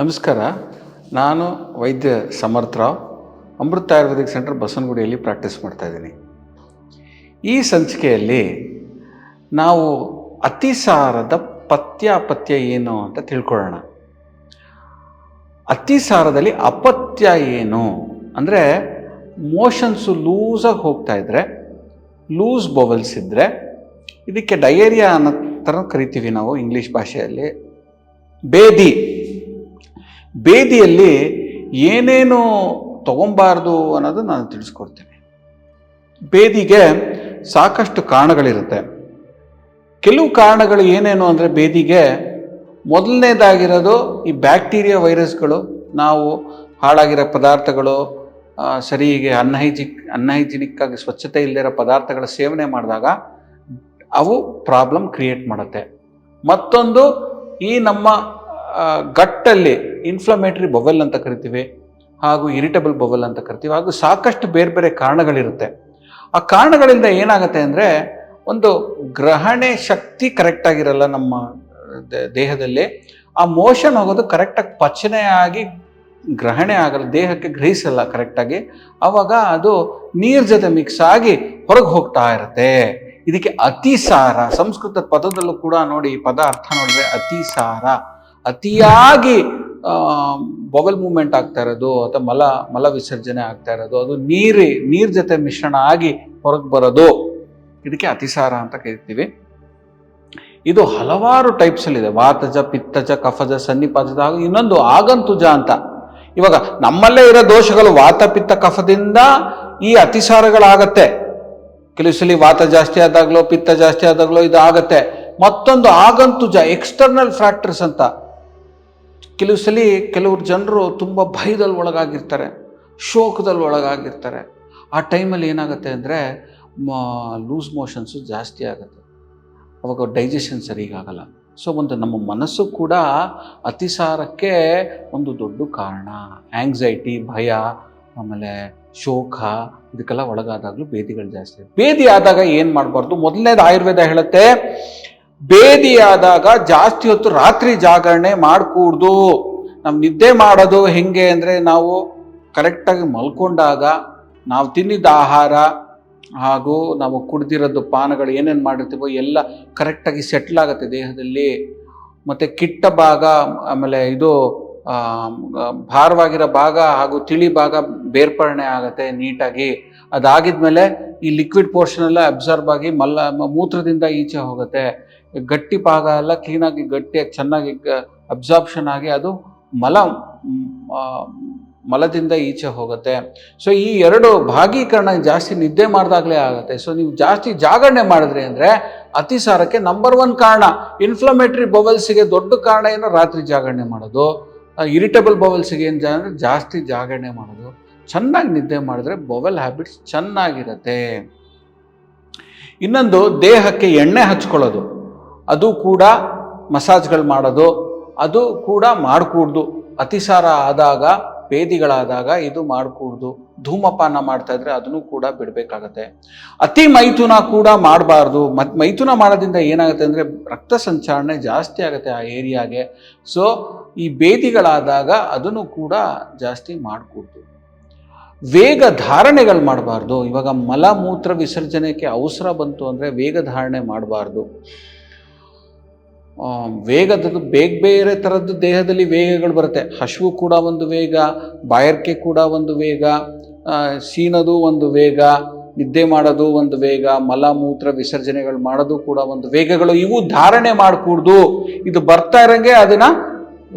ನಮಸ್ಕಾರ. ನಾನು ವೈದ್ಯ ಸಮರ್ಥರಾವ್ ಅಮೃತ ಆಯುರ್ವೇದಿಕ್ ಸೆಂಟರ್ ಬಸವನಗುಡಿಯಲ್ಲಿ ಪ್ರಾಕ್ಟೀಸ್ ಮಾಡ್ತಾಯಿದ್ದೀನಿ ಈ ಸಂಚಿಕೆಯಲ್ಲಿ ನಾವು ಅತಿಸಾರದ ಪತ್ಯಾಪತ್ಯ ಏನು ಅಂತ ತಿಳ್ಕೊಳ್ಳೋಣ. ಅತಿಸಾರದಲ್ಲಿ ಅಪತ್ಯ ಏನು ಅಂದರೆ ಮೋಷನ್ಸು ಲೂಸಾಗಿ ಹೋಗ್ತಾ ಇದ್ದರೆ ಲೂಸ್ ಬೊವಲ್ಸ್ ಇದ್ದರೆ ಇದಕ್ಕೆ ಡಯೇರಿಯಾ ಅನ್ನೋ ಥರ ಕರಿತೀವಿ ನಾವು ಇಂಗ್ಲೀಷ್ ಭಾಷೆಯಲ್ಲಿ. ಬೇದಿ ಬೇದಿಯಲ್ಲಿ ಏನೇನು ತಗೊಬಾರ್ದು ಅನ್ನೋದು ನಾನು ತಿಳಿಸ್ಕೊಡ್ತೀನಿ. ಬೇದಿಗೆ ಸಾಕಷ್ಟು ಕಾರಣಗಳಿರುತ್ತೆ. ಕೆಲವು ಕಾರಣಗಳು ಏನೇನು ಅಂದರೆ ಬೇದಿಗೆ ಮೊದಲನೇದಾಗಿರೋದು ಈ ಬ್ಯಾಕ್ಟೀರಿಯಾ ವೈರಸ್ಗಳು, ನಾವು ಹಾಳಾಗಿರೋ ಪದಾರ್ಥಗಳು ಸರಿಗೆ ಅನ್ಹೈಜಿಕ್ ಅನ್ಹೈಜಿನಿಕ್ ಆಗಿ ಸ್ವಚ್ಛತೆ ಇಲ್ಲದಿರೋ ಪದಾರ್ಥಗಳ ಸೇವನೆ ಮಾಡಿದಾಗ ಅವು ಪ್ರಾಬ್ಲಮ್ ಕ್ರಿಯೇಟ್ ಮಾಡುತ್ತೆ. ಮತ್ತೊಂದು ಈ ನಮ್ಮ ಗಟ್ಟಲ್ಲಿ ಇನ್ಫ್ಲಮೇಟರಿ ಬೊವೆಲ್ ಅಂತ ಕರಿತೀವಿ ಹಾಗೂ ಇರಿಟಬಲ್ ಬೊವೆಲ್ ಅಂತ ಕರಿತೀವಿ ಹಾಗೂ ಸಾಕಷ್ಟು ಬೇರೆ ಬೇರೆ ಕಾರಣಗಳಿರುತ್ತೆ. ಆ ಕಾರಣಗಳಿಂದ ಏನಾಗುತ್ತೆ ಅಂದರೆ ಒಂದು ಗ್ರಹಣೆ ಶಕ್ತಿ ಕರೆಕ್ಟ್ ಆಗಿರಲ್ಲ ನಮ್ಮ ದೇಹದಲ್ಲಿ, ಆ ಮೋಷನ್ ಹೋಗೋದು ಕರೆಕ್ಟಾಗಿ ಪಚನೆ ಗ್ರಹಣೆ ಆಗಲ್ಲ, ದೇಹಕ್ಕೆ ಗ್ರಹಿಸಲ್ಲ ಕರೆಕ್ಟಾಗಿ ಆವಾಗ ಅದು ನೀರು ಜೊತೆ ಮಿಕ್ಸ್ ಆಗಿ ಹೊರಗೆ ಹೋಗ್ತಾ ಇರುತ್ತೆ. ಇದಕ್ಕೆ ಅತಿಸಾರ, ಸಂಸ್ಕೃತ ಪದದಲ್ಲೂ ಕೂಡ ನೋಡಿ ಈ ಪದ ಅರ್ಥ ನೋಡಿದ್ರೆ ಅತಿಸಾರ. ಅತಿಯಾಗಿ ಬೊಗಲ್ ಮೂಮೆಂಟ್ ಆಗ್ತಾ ಇರೋದು ಅಥವಾ ಮಲ ಮಲ ವಿಸರ್ಜನೆ ಆಗ್ತಾ ಇರೋದು, ಅದು ನೀರಿ, ನೀರ್ ಜೊತೆ ಮಿಶ್ರಣ ಆಗಿ ಹೊರಗೆ ಬರೋದು. ಇದಕ್ಕೆ ಅತಿಸಾರ ಅಂತ ಕರಿತೀವಿ. ಇದು ಹಲವಾರು ಟೈಪ್ಸಲ್ಲಿದೆ ವಾತಜ, ಪಿತ್ತಜ, ಕಫಜ, ಸನ್ನಿಪಾತಜ ಹಾಗೂ ಇನ್ನೊಂದು ಆಗಂತುಜ ಅಂತ. ಇವಾಗ ನಮ್ಮಲ್ಲೇ ಇರೋ ದೋಷಗಳು ವಾತ, ಪಿತ್ತ, ಕಫದಿಂದ ಈ ಅತಿಸಾರಗಳಾಗತ್ತೆ. ಕೆಲವು ಸಲ ವಾತ ಜಾಸ್ತಿ ಆದಾಗ್ಲೋ, ಪಿತ್ತ ಜಾಸ್ತಿ ಆದಾಗ್ಲೋ ಇದು ಆಗತ್ತೆ. ಮತ್ತೊಂದು ಆಗಂತುಜ ಎಕ್ಸ್ಟರ್ನಲ್ ಫ್ಯಾಕ್ಟರ್ಸ್ ಅಂತ. ಕೆಲವು ಸಲ ಕೆಲವ್ರು ಜನರು ತುಂಬ ಭಯದಲ್ಲಿ ಒಳಗಾಗಿರ್ತಾರೆ, ಶೋಕದಲ್ಲಿ ಒಳಗಾಗಿರ್ತಾರೆ. ಆ ಟೈಮಲ್ಲಿ ಏನಾಗುತ್ತೆ ಅಂದರೆ ಲೂಸ್ ಮೋಷನ್ಸು ಜಾಸ್ತಿ ಆಗುತ್ತೆ. ಅವಾಗ ಡೈಜೆಷನ್ ಸರಿಗಾಗಲ್ಲ ಸೊ ಒಂದು ನಮ್ಮ ಮನಸ್ಸು ಕೂಡ ಅತಿಸಾರಕ್ಕೆ ಒಂದು ದೊಡ್ಡ ಕಾರಣ. ಆ್ಯಂಗ್ಸೈಟಿ ಭಯ, ಆಮೇಲೆ ಶೋಕ, ಇದಕ್ಕೆಲ್ಲ ಒಳಗಾದಾಗಲೂ ಭೇದಿಗಳು ಜಾಸ್ತಿ ಬೇದಿ ಆದಾಗ ಏನು ಮಾಡಬಾರ್ದು? ಮೊದಲನೇದು ಆಯುರ್ವೇದ ಹೇಳುತ್ತೆ ಬೇದಿ ಆದಾಗ ಜಾಸ್ತಿ ಹೊತ್ತು ರಾತ್ರಿ ಜಾಗರಣೆ ಮಾಡಕೂಡ್ದು. ನಾವು ನಿದ್ದೆ ಮಾಡೋದು ಹೆಂಗೆ ಅಂದರೆ ನಾವು ಕರೆಕ್ಟಾಗಿ ಮಲ್ಕೊಂಡಾಗ ನಾವು ತಿನ್ನಿದ ಆಹಾರ ಹಾಗೂ ನಾವು ಕುಡ್ದಿರೋದು ಪಾನಗಳು ಏನೇನು ಮಾಡಿರ್ತೀವೋ ಎಲ್ಲ ಕರೆಕ್ಟಾಗಿ ಸೆಟ್ಲ್ ಆಗುತ್ತೆ ದೇಹದಲ್ಲಿ. ಮತ್ತು ಕಿಟ್ಟ ಭಾಗ, ಆಮೇಲೆ ಇದು ಭಾರವಾಗಿರೋ ಭಾಗ ಹಾಗೂ ತಿಳಿ ಭಾಗ ಬೇರ್ಪಡಣೆ ಆಗುತ್ತೆ ನೀಟಾಗಿ. ಅದಾಗಿದ್ಮೇಲೆ ಈ ಲಿಕ್ವಿಡ್ ಪೋರ್ಷನ್ ಎಲ್ಲ ಅಬ್ಸರ್ವ್ ಆಗಿ ಮಲ್ಲ, ಮೂತ್ರದಿಂದ ಈಚೆ ಹೋಗುತ್ತೆ. ಗಟ್ಟಿ ಪಾಗ ಎಲ್ಲ ಕ್ಲೀನಾಗಿ ಗಟ್ಟಿಯಾಗಿ, ಚೆನ್ನಾಗಿ ಅಬ್ಸಾರ್ಪ್ಷನ್ ಆಗಿ ಅದು ಮಲ ಮಲದಿಂದ ಈಚೆ ಹೋಗುತ್ತೆ. ಸೊ ಈ ಎರಡು ಭಾಗೀಕರಣ ಜಾಸ್ತಿ ನಿದ್ದೆ ಮಾಡಿದಾಗಲೇ ಆಗುತ್ತೆ. ಸೊ ನೀವು ಜಾಸ್ತಿ ಜಾಗರಣೆ ಮಾಡಿದ್ರಿ ಅಂದರೆ ಅತಿಸಾರಕ್ಕೆ ನಂಬರ್ ಒನ್ ಕಾರಣ ಇನ್ಫ್ಲಮೇಟ್ರಿ ಬವಲ್ಸಿಗೆ ದೊಡ್ಡ ಕಾರಣ ಏನು? ರಾತ್ರಿ ಜಾಗರಣೆ ಮಾಡೋದು. ಇರಿಟಬಲ್ ಬವಲ್ಸಿಗೆ ಏನು ಅಂದರೆ ಜಾಸ್ತಿ ಜಾಗರಣೆ ಮಾಡೋದು. ಚೆನ್ನಾಗಿ ನಿದ್ದೆ ಮಾಡಿದ್ರೆ ಬೊವೆಲ್ ಹ್ಯಾಬಿಟ್ಸ್ ಚೆನ್ನಾಗಿರುತ್ತೆ. ಇನ್ನೊಂದು, ದೇಹಕ್ಕೆ ಎಣ್ಣೆ ಹಚ್ಕೊಳ್ಳೋದು. ಅದು ಕೂಡ ಮಸಾಜ್ಗಳು ಮಾಡೋದು, ಅದು ಕೂಡ ಮಾಡಕೂಡ್ದು. ಅತಿಸಾರ ಆದಾಗ ಭೇದಿಗಳಾದಾಗ ಇದು ಮಾಡಕೂಡ್ದು. ಧೂಮಪಾನ ಮಾಡ್ತಾ ಇದ್ರೆ ಅದನ್ನು ಕೂಡ ಬಿಡಬೇಕಾಗತ್ತೆ. ಅತಿ ಮೈಥುನ ಕೂಡ ಮಾಡಬಾರ್ದು. ಮತ್ತು ಮೈಥುನ ಮಾಡೋದ್ರಿಂದ ಏನಾಗುತ್ತೆ ಅಂದರೆ ರಕ್ತ ಸಂಚಾರಣೆ ಜಾಸ್ತಿ ಆಗುತ್ತೆ ಆ ಏರಿಯಾಗೆ. ಸೊ ಈ ಭೇದಿಗಳಾದಾಗ ಅದನ್ನು ಕೂಡ ಜಾಸ್ತಿ ಮಾಡಕೂಡ್ದು. ವೇಗ ಧಾರಣೆಗಳು ಮಾಡಬಾರ್ದು. ಇವಾಗ ಮಲ ಮೂತ್ರ ವಿಸರ್ಜನೆಗೆ ಅವಸರ ಬಂತು ಅಂದರೆ ವೇಗ ಧಾರಣೆ ಮಾಡಬಾರ್ದು. ವೇಗದದ್ದು ಬೇಗ ಬೇರೆ ಥರದ್ದು ದೇಹದಲ್ಲಿ ವೇಗಗಳು ಬರುತ್ತೆ. ಹಸಿವು ಕೂಡ ಒಂದು ವೇಗ, ಬಾಯರ್ಕೆ ಕೂಡ ಒಂದು ವೇಗ ಸೀನದು ಒಂದು ವೇಗ, ನಿದ್ದೆ ಮಾಡೋದು ಒಂದು ವೇಗ ಮಲ ಮೂತ್ರ ವಿಸರ್ಜನೆಗಳು ಮಾಡೋದು ಕೂಡ ಒಂದು ವೇಗಗಳು ಇವು ಧಾರಣೆ ಮಾಡಿಕೂಡ್ದು. ಇದು ಬರ್ತಾ ಇರೋಂಗೆ ಅದನ್ನು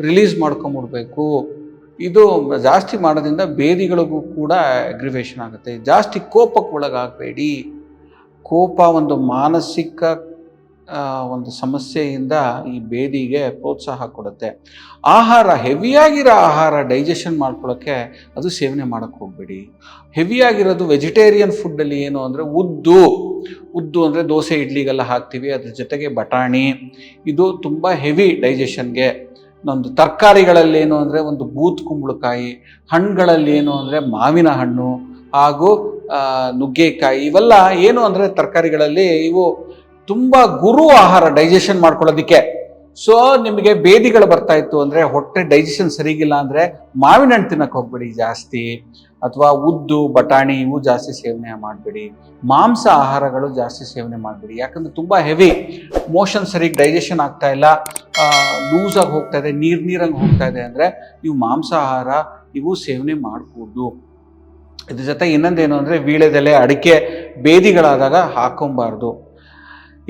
ರಿಲೀಸ್ ಮಾಡ್ಕೊಂಬಿಡ್ಬೇಕು. ಇದು ಜಾಸ್ತಿ ಮಾಡೋದ್ರಿಂದ ಬೇದಿಗಳಿಗೂ ಕೂಡ ಅಗ್ರಿವೇಶನ್ ಆಗುತ್ತೆ. ಜಾಸ್ತಿ ಕೋಪಕ್ಕೆ ಒಳಗಾಗಬೇಡಿ. ಕೋಪ ಒಂದು ಮಾನಸಿಕ ಒಂದು ಸಮಸ್ಯೆಯಿಂದ ಈ ಬೇದಿಗೆ ಪ್ರೋತ್ಸಾಹ ಕೊಡುತ್ತೆ. ಆಹಾರ, ಹೆವಿಯಾಗಿರೋ ಆಹಾರ ಡೈಜೆಷನ್ ಮಾಡ್ಕೊಳ್ಳೋಕ್ಕೆ ಅದು ಸೇವನೆ ಮಾಡೋಕ್ಕೆ ಹೋಗಬೇಡಿ. ಹೆವಿಯಾಗಿರೋದು ವೆಜಿಟೇರಿಯನ್ ಫುಡ್ಡಲ್ಲಿ ಏನು ಅಂದರೆ ಉದ್ದು ಉದ್ದು ಅಂದರೆ ದೋಸೆ, ಇಡ್ಲಿಗೆಲ್ಲ ಹಾಕ್ತೀವಿ, ಅದ್ರ ಜೊತೆಗೆ ಬಟಾಣಿ. ಇದು ತುಂಬ ಹೆವಿ ಡೈಜೆಷನ್ಗೆ ನಮ್ಮದು ತರಕಾರಿಗಳಲ್ಲಿ ಏನು ಅಂದರೆ ಒಂದು ಬೂತ್ ಕುಂಬಳಕಾಯಿ, ಹಣ್ಣುಗಳಲ್ಲಿ ಏನು ಅಂದರೆ ಮಾವಿನ ಹಣ್ಣು ಹಾಗೂ ನುಗ್ಗೆಕಾಯಿ ಇವೆಲ್ಲ ಏನು ಅಂದರೆ ತರಕಾರಿಗಳಲ್ಲಿ ಇವು ತುಂಬ ಗುರು ಆಹಾರ ಡೈಜೆಷನ್ ಮಾಡ್ಕೊಳ್ಳೋದಕ್ಕೆ. ಸೊ ನಿಮಗೆ ಬೇದಿಗಳು ಬರ್ತಾ ಇತ್ತು ಅಂದ್ರೆ ಹೊಟ್ಟೆ ಡೈಜೆಷನ್ ಸರಿಗಿಲ್ಲ ಅಂದ್ರೆ ಮಾವಿನ ಹಣ್ಣು ತಿನ್ನಕ್ಕೆ ಹೋಗ್ಬೇಡಿ ಜಾಸ್ತಿ. ಅಥವಾ ಉದ್ದು, ಬಟಾಣಿ ಇವು ಜಾಸ್ತಿ ಸೇವನೆ ಮಾಡಬೇಡಿ. ಮಾಂಸ ಆಹಾರಗಳು ಜಾಸ್ತಿ ಸೇವನೆ ಮಾಡಬೇಡಿ. ಯಾಕಂದ್ರೆ ತುಂಬಾ ಹೆವಿ ಮೋಷನ್ ಸರಿಗೆ ಡೈಜೆಷನ್ ಆಗ್ತಾ ಇಲ್ಲ. ಲೂಸ್ ಆಗಿ ಹೋಗ್ತಾ ಇದೆ, ನೀರ್ ನೀರಂಗೆ ಹೋಗ್ತಾ ಇದೆ ಅಂದ್ರೆ ನೀವು ಮಾಂಸಾಹಾರ ಇವು ಸೇವನೆ ಮಾಡಬಹುದು ಇದ್ರ ಜೊತೆ ಇನ್ನೊಂದೇನು ಅಂದರೆ ವೀಳ್ಯದೆಲೆ, ಅಡಿಕೆ, ಬೇದಿಗಳಾದಾಗ ಹಾಕೊಬಾರ್ದು.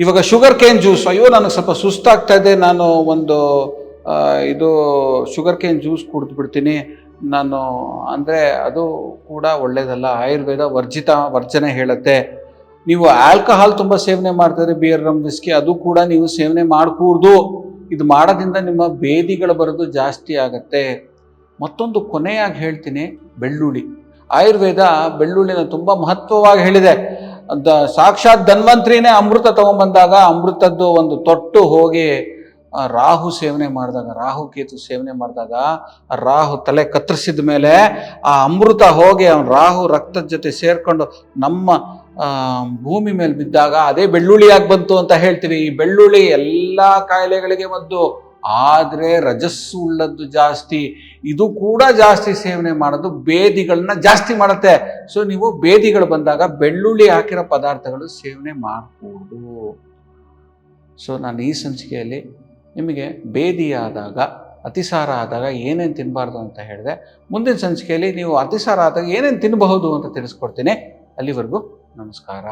ಇವಾಗ ಶುಗರ್ ಕೇನ್ ಜ್ಯೂಸ್ ಅಯ್ಯೋ, ನನಗೆ ಸ್ವಲ್ಪ ಸುಸ್ತಾಗ್ತಾ ಇದೆ. ನಾನು ಒಂದು ಇದು ಶುಗರ್ ಕೇನ್ ಜ್ಯೂಸ್ ಕುಡಿದು ಬಿಡ್ತೀನಿ ನಾನು, ಅಂದರೆ ಅದು ಕೂಡ ಒಳ್ಳೆಯದಲ್ಲ ಆಯುರ್ವೇದ ವರ್ಜಿತ ವರ್ಜನೆ ಹೇಳುತ್ತೆ. ನೀವು ಆಲ್ಕಹಾಲ್ ತುಂಬ ಸೇವನೆ ಮಾಡ್ತಾರೆ ಬಿಯರ್ ರಮ್ ವಿಸ್ಕಿ ಅದು ಕೂಡ ನೀವು ಸೇವನೆ ಮಾಡಕೂಡ್ದು. ಇದು ಮಾಡೋದ್ರಿಂದ ನಿಮ್ಮ ಬೇದಿಗಳು ಬರೋದು ಜಾಸ್ತಿ ಆಗುತ್ತೆ. ಮತ್ತೊಂದು ಕೊನೆಯಾಗಿ ಹೇಳ್ತೀನಿ, ಬೆಳ್ಳುಳ್ಳಿ. ಆಯುರ್ವೇದ ಬೆಳ್ಳುಳ್ಳಿನ ತುಂಬ ಮಹತ್ವವಾಗಿ ಹೇಳಿದೆ. ಸಾಕ್ಷಾತ್ ಧನ್ವಂತ್ರಿನೇ ಅಮೃತ ತಗೊಂಬಂದಾಗ ಅಮೃತದ್ದು ಒಂದು ತೊಟ್ಟು ಹೋಗಿ ರಾಹು ಸೇವನೆ ಮಾಡಿದಾಗ, ರಾಹು ಕೇತು ಸೇವನೆ ಮಾಡಿದಾಗ, ರಾಹು ತಲೆ ಕತ್ತರಿಸಿದ ಮೇಲೆ ಆ ಅಮೃತ ಹೋಗಿ ಅವನು ರಾಹು ರಕ್ತದ ಜೊತೆ ಸೇರ್ಕೊಂಡು ನಮ್ಮ ಭೂಮಿ ಮೇಲೆ ಬಿದ್ದಾಗ ಅದೇ ಬೆಳ್ಳುಳ್ಳಿಯಾಗಿ ಬಂತು ಅಂತ ಹೇಳ್ತೀವಿ. ಈ ಬೆಳ್ಳುಳ್ಳಿ ಎಲ್ಲ ಕಾಯಿಲೆಗಳಿಗೆ ಮದ್ದು. ಆದರೆ ರಜಸ್ಸು ಉಳ್ಳದ್ದು ಜಾಸ್ತಿ, ಇದು ಕೂಡ ಜಾಸ್ತಿ ಸೇವನೆ ಮಾಡೋದು ಬೇದಿಗಳನ್ನ ಜಾಸ್ತಿ ಮಾಡುತ್ತೆ. ಸೊ ನೀವು ಬೇದಿಗಳು ಬಂದಾಗ ಬೆಳ್ಳುಳ್ಳಿ ಹಾಕಿರೋ ಪದಾರ್ಥಗಳು ಸೇವನೆ ಮಾಡಬಹುದು ಸೊ ನಾನು ಈ ಸಂಚಿಕೆಯಲ್ಲಿ ನಿಮಗೆ ಬೇದಿ ಆದಾಗ, ಅತಿಸಾರ ಆದಾಗ ಏನೇನು ತಿನ್ನಬಾರ್ದು ಅಂತ ಹೇಳಿದೆ. ಮುಂದಿನ ಸಂಚಿಕೆಯಲ್ಲಿ ನೀವು ಅತಿಸಾರ ಆದಾಗ ಏನೇನು ತಿನ್ನಬಹುದು ಅಂತ ತಿಳಿಸ್ಕೊಡ್ತೀನಿ. ಅಲ್ಲಿವರೆಗೂ ನಮಸ್ಕಾರ.